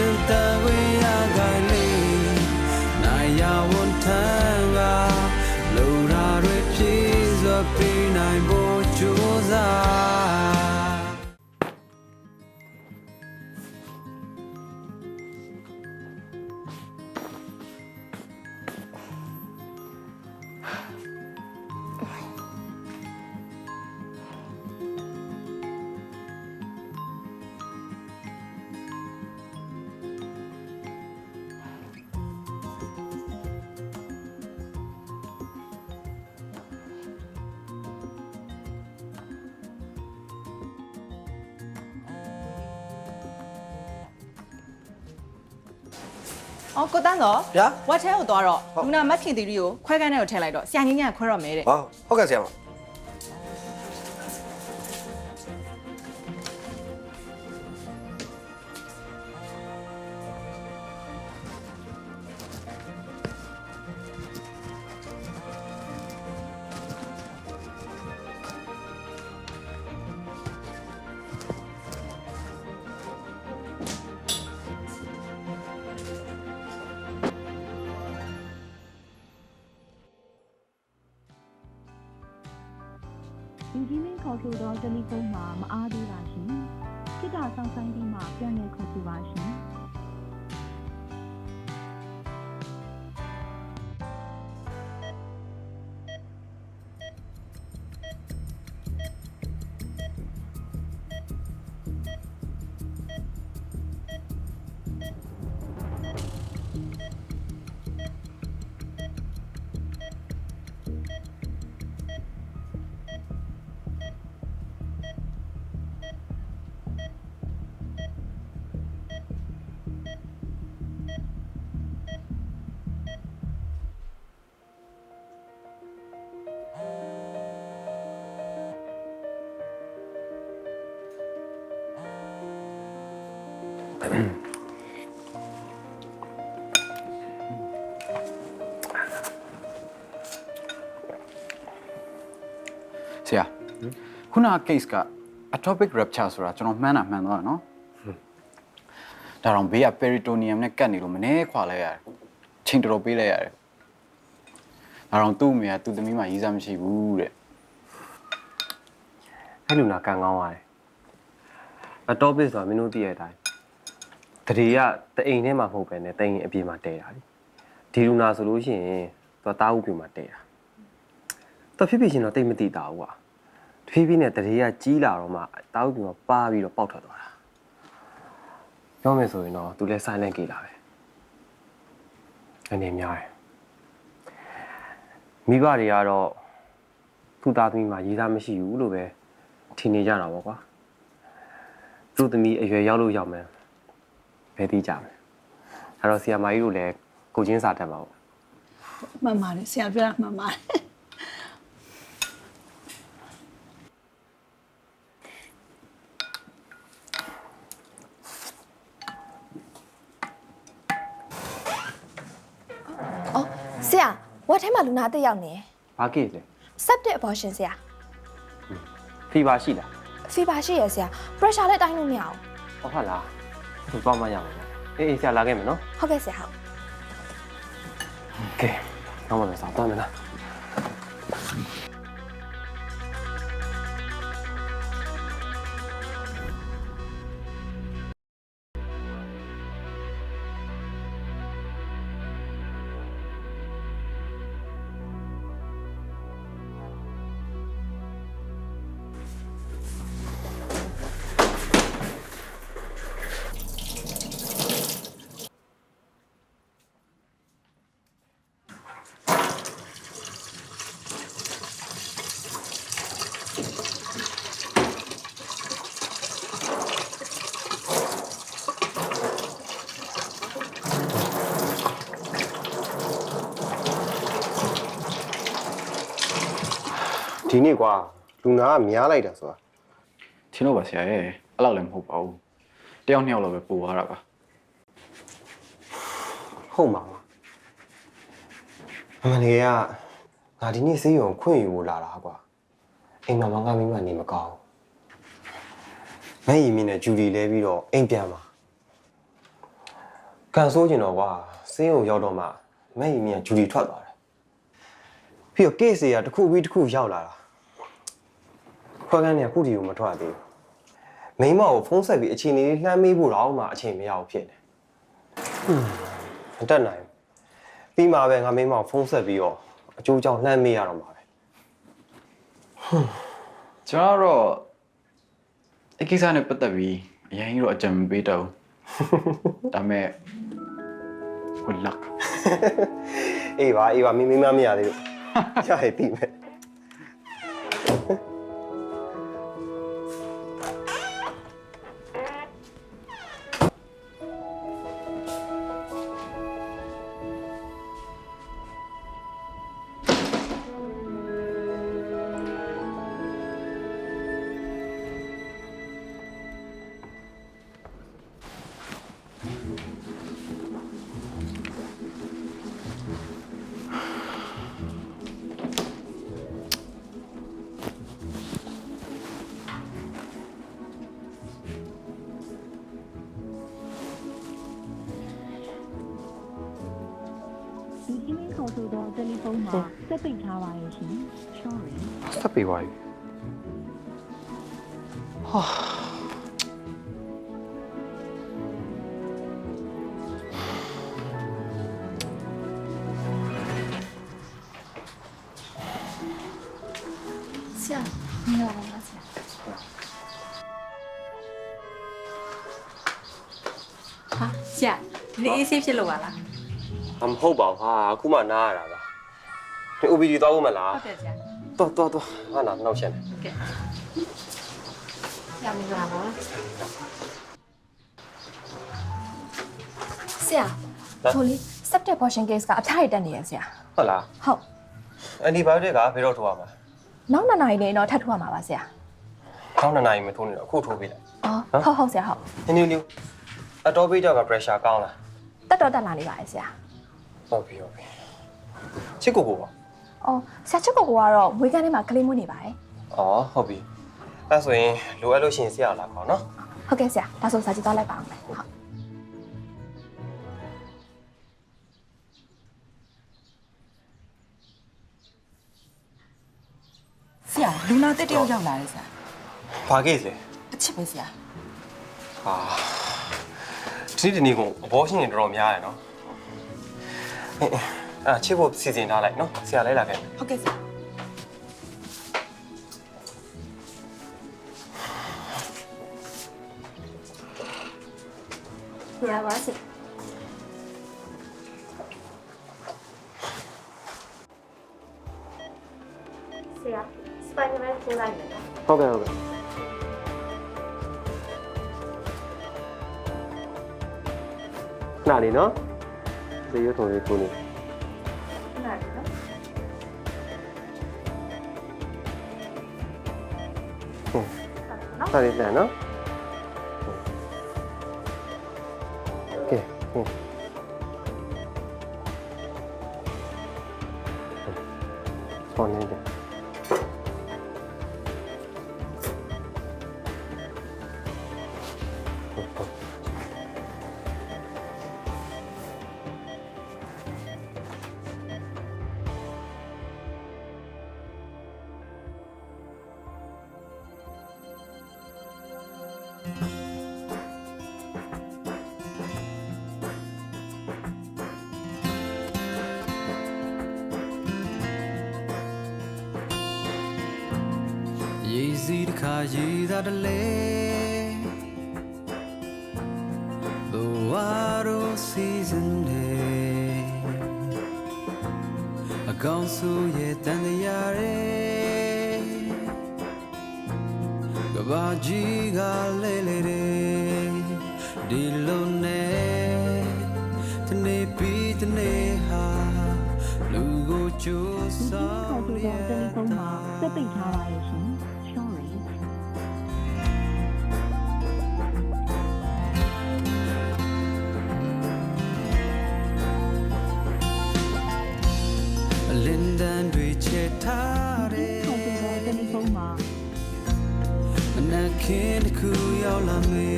ရှ အော်ကိုတန်းတော့ဗျာ ဝက်ထဲကိုသွားတော့ဟုတ်လူနာမတ်ခင်တီရီကိုခွဲကန်းထဲကိုထည့်လိုက်တော့ဆရာကြီးညံ့ခွဲတော့မယ်တဲ့ဟောဟုတ်ကဲ့ဆရာမ င်ဂျင်နီခေါ်ဆိုတော့တယ်လီဖုန်းမှာမအားသေးပါရှင်။ခိတ္တဆောင်ဆိုင်ပြီးမှပြန်လည်ခေါ်ဆိုပါရှင်။ ဆရာခုနက case က atopic rupture ဆိုတာကျွန်တော်မှန်းတာမှန်သွားတာနော်ဒါတော့ဘေးက peritoneum နဲ့ကတ်နေလို့မနှဲခွာလိုက်ရတယ်ချိန်တော်တော်ပေးလိုက်ရတယ်ဒါတော့သူ့အမေကသူ့သမီးမှရေးစားမရှိဘူးတဲ့အဲ့လူနာကန်ကောင်းရတယ်အတော့ပစ်ဆိုတာမင်းတို့သိရတဲ့အတိုင်း တရေကတအိမ်ထဲမှာမဟုတ်ပဲねတအိမ်အပြင်မှာတဲတာလေဒီလူနာဆိုလို့ရှိရင်သူကတားဥပြမှာတဲတာသူဖြစ်ဖြစ်ရှင်တော့တိတ်မသိတာဘူးကွာတဖြည်းဖြည်းနဲ့တရေကကြီးလာတော့မှတားဥပြမှာပါပြီးတော့ပေါက်ထွက်သွားတာပြောမယ်ဆိုရင်တော့သူလဲ silent ကေးလာပဲအနေများတယ်မိဘတွေကတော့သူ့သားသမီးမှာရေးသားမရှိဘူးလို့ပဲထင်နေကြတာပေါ့ကွာသူ့သမီးအရွယ်ရောက်လို့ရောက်မယ် ဘယ်သိကြမလဲအဲ့တော့ဆီယာမာကြီးတို့လည်းကိုချင်းစာတက်ပါပေါ့မှန်ပါတယ်ဆရာပြောတာမှန်ပါတယ်။အော်ဆရာဝက်ထဲမှာလူနာအသက်ရောက်နေတယ်ဘာကိလဲ။ septic abortion ဆရာ ဖီဘာရှိလား။ fever ရှိရဆရာ။ pressure လည်းတိုင်းလို့မရအောင်ဟောဟုတ်လား သူတော့မှရမယ်နော်အေးအေးဆရာလာခဲ့မယ်နော်။ဟုတ်ကဲ့ဆရာဟုတ်ကဲတော့မလို့စားတော့မယ်လား နေ့ကွာလူနာကများလိုက်တာဆိုတာထင်တော့ပါဆရာရဲ့အဲ့လောက်လည်းမဟုတ်ပါဘူးတယောက်နှစ်ယောက်လောက်ပဲပို့သွားတာပါဟုတ်မှာမမလေးကငါဒီနေ့စေးရုံခွင့်ယူဖို့လာတာကွာအိမ်မှာမငါမိမနေမကောင်းဘူးမင်းရီမင်းနဲ့ဂျူလီလဲပြီးတော့အိမ်ပြန်มาကန်ဆိုးကျင်တော့ကွာစေးုံရောက်တော့မှမဲ့ရင်မြန်ဂျူလီထွက်သွားတယ်ပြီးတော့ case တွေကတစ်ခုပြီးတစ်ခုရောက်လာတာ ခွဲကန်းเนี่ยခုတီကိုမထွက်သေးဘူးမိန်းမကိုဖုန်းဆက်ပြီးအချိန်လေးလှမ်းမေးဖို့တော့မှအချိန်မရဘူးဖြစ်နေဟွန်းမတက်နိုင်ဘူးပြီးမှပဲငါမိန်းမကိုဖုန်းဆက်ပြီးတော့အကျိုးကြောင့်လှမ်းမေးရတော့မှာပဲ ကျွန်တော်ကတော့အကိစ္စနဲ့ပတ်သက်ပြီးအရင်ကြီးတော့အကြံမပေးတော့ဘူးဒါပေမဲ့ good luck အေးပါအေးပါမင်းမင်းမမရသေးလို့ရရပြီမဲ့ ဆိုသောတယ်လီဖုန်းမှာစက်ပိတ်ထားပါရဲ့ရှင် sorry ဆက်ပေးပါပြီဆရာမင်္ဂလာပါဆရာဟာဆရာဒီနေ့အေးဆေးဖြစ်လို့ပါလား အမဟုတ်ပါဘူးဟာအခုမှနားရတာပါဒီ OBD သွားဖို့မလားဟုတ်တယ်ဆရာတော်တော်တော်ဟာနာနောက်ချက်နေဟုတ်ကဲ့ဆရာမင်္ဂလာပါဆရာဟိုလေ septic portion case ကအဖျားရတက်နေရဆရာဟုတ်လားဟုတ်အန်တီဘိုယိုတစ်ကဘယ်တော့ထိုးရမှာနောက်နှစ်နာရီနေတော့ထပ်ထိုးရမှာပါဆရာခေါင်းနှစ်နာရီမထိုးနေတော့အခုထိုးပေးလိုက်အော်ဟုတ်ဟုတ်ဆရာဟုတ်နင်းနင်းလေးအတော်ပေးကြောက်က pressure ကောင်းလားတက်တော့တက်လာနေပါရဲ့ဆရာ ဟုတ်ပြီဟုတ်ပြီချစ်ကိုကိုပါအော်ဆရာချစ်ကိုကတော့ဝေကန်ထဲမှာကလေးမွေးနေပါရဲ့อ๋อဟုတ်ပြီအဲ့ဆိုရင်လိုအပ်လို့ရှိရင်ဆရာလာခေါ်နော်ဟုတ်ကဲ့ဆရာဒါဆိုစာကြည့်သွားလိုက်ပါအောင်မယ်ဟုတ်ဆရာလူနာတက်တယောက်ရောက်လာတယ်ဆရာဘာကိစ္စလဲအချစ်ပဲဆရာဟာဒီနေ့ဒီနေ့ကအဘောရှင်တွေတော်တော်များတယ်နော် အေးအေးအဲ့ဒါချစ်ဖို့စီစဉ်ထားလိုက်နော်ဆရာလိုက်လာခဲ့မယ်ဟုတ်ကဲ့ဆရာဆရာပါဆရာဆရာစပိုင်နယ်ထိုးလိုက်မယ်နော်ဟုတ်ကဲ့ဟုတ်ကဲ့နားနေနော် ဒီရွထုံလေးကိုနေနားတယ်နော်နားနေတယ်နော်ကဲဟုတ်ဆောင်းနေတယ် တစ်ခါရေသာတလဲဘဝရောစီဇန်နေအကောင်ဆိုရဲ့တန်တရားရဲ့ကဘာကြီးကလဲလေတဲ့ဒီလိုနဲ့တနေ့ပြီးတနေ့ဟာလူကိုကြိုးဒီအင်းမစားင်းခေါ်ဆိုသောတယ်လီဖုန်းမှာစက်ပိတ်ထားပါရဲ့ရှင် လီဖုန်းမှာအနက်ခင်းတစ်ခုရောက်လာမေ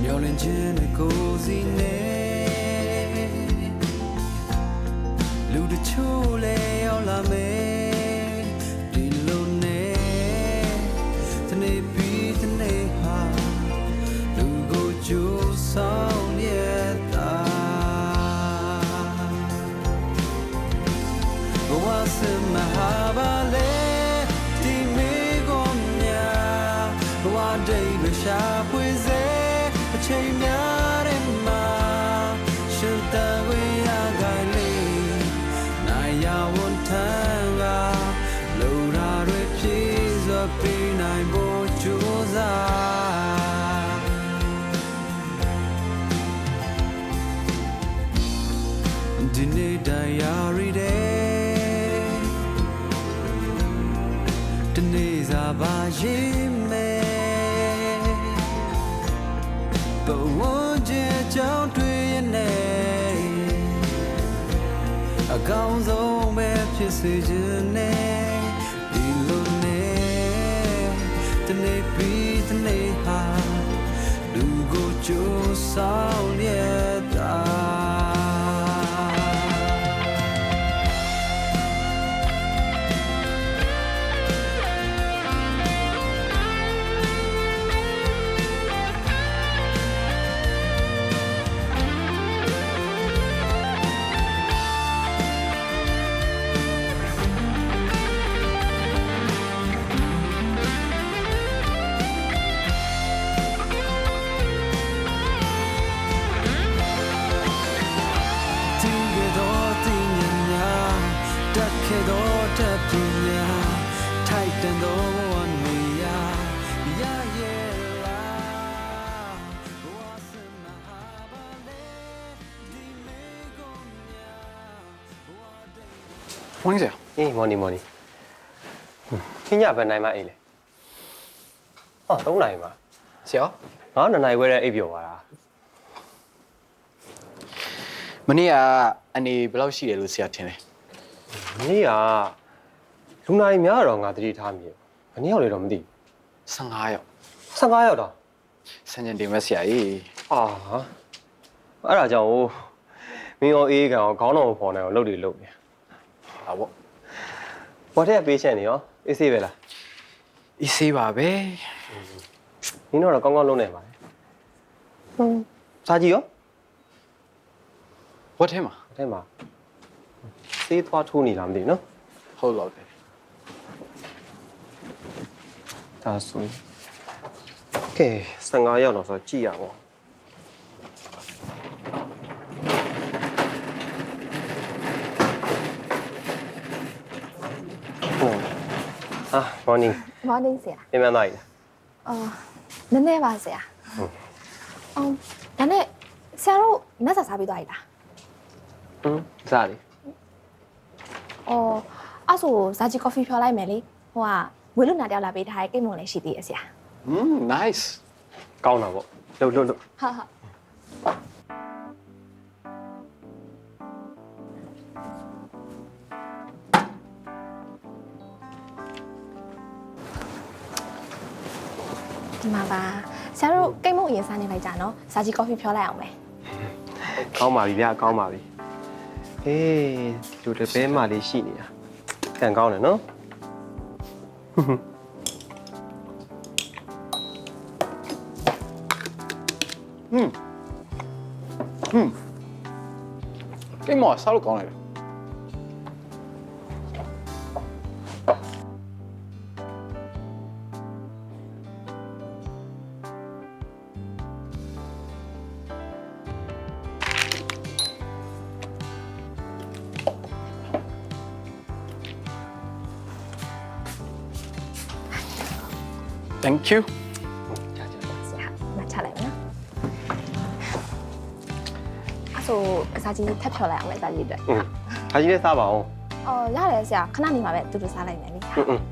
မျောလင်းခြင်းကိုယ်စီနဲ့ စားဒီနေ့တရားရီတဲ့ ပါရင်မဲ့ဘဝကျကြောင်းတွေ့ရနေအကောင်းဆုံးပဲဖြစ်စေခြင်းနဲ့ဒီလိုနဲ့တနေ့ပြီးတနေ့ဟာလူကိုကြိုးဆောင်ရ အေးမော်နီမော်နီခင်းညဘယ်နိုင်မှအိတ်လဲဟော၃နိုင်ပါဆရာငါနှစ်နိုင်ခွဲတဲ့အိတ်ပြော်သွားတာမနေ့ကအနေဘယ်လောက်ရှိတယ်လို့ဆရာထင်လဲမနေ့ကလူနာရီများတော့ငါသတိထားမိတယ်ဘယ်နှစ်ယောက်လဲတော့မသိဘူး15ယောက်15ယောက်တော့ဆန်ကျင်တင်မဲ့ဆရာကြီးအာအဲ့ဒါကြောင့်ဟိုမင်းရောအေးကန်ရောခေါင်းတော်ကိုပေါ်နေအောင်လုပ်တွေလုပ်နေဟာပေါ့ ဘော်တဲ့ပေးချက်နေရောအေးဆေးပဲလားအီးဆေးပါပဲမင်းတို့တော့ကောင်းကောင်းလုပ်နေပါလေဟုတ်စားကြည့်ရောဝတ်ထဲမှာအဲ့ထဲမှာဆေးသွားထိုးနေလားမသိဘူးနော်ဟုတ်တော့တယ်ဒါဆိုကဲ15ရောက်တော့ဆိုကြည့်ရအောင် အာ morning morning ဆရာပြန်မှန်းသွားပြီလားအော်နည်းနည်းပါဆရာအော်ဒါနဲ့ဆရာတို့နတ်စာစားပြီးသွားပြီလားဟမ်စားလေအော်အဲ့ဆိုဇာဂျီကော်ဖီဖြော်လိုက်မယ်လေဟိုကဝေလူနာတယောက်လာပေးထားတဲ့ကိတ်မုံလည်းရှိသေးရဲ့ဆရာဟွန်း nice ကောင်းတာပေါ့လှုပ်လှုပ်လှုပ်ဟာဟာ ဒီမှာပါဆရာတို့ကိတ်မုံအရင်စားနေလိုက်ကြနော်ဇာဂျီကော်ဖီဖြော်လိုက်အောင်မယ်ကောင်းပါပြီဗျာကောင်းပါပြီအေးဒီလိုတစ်ပဲမှလေးရှိနေတာကန်ကောင်းတယ်နော်ကိမောဆောက်လို့ကောင်းလိုက်တယ် Thank you ချလိုက်ပါနော်။အဲ့ဆိုအစာကြီးထပ်ဖြော်လိုက်အောင်လေအစာကြီးအတွက်။ဟုတ်။ဒါကြီးလည်းစားပါအောင်။အော်ရတယ်ဆရာခဏနေပါပဲသူတို့စားလိုက်မယ်လေ။ဟုတ်ဟုတ်။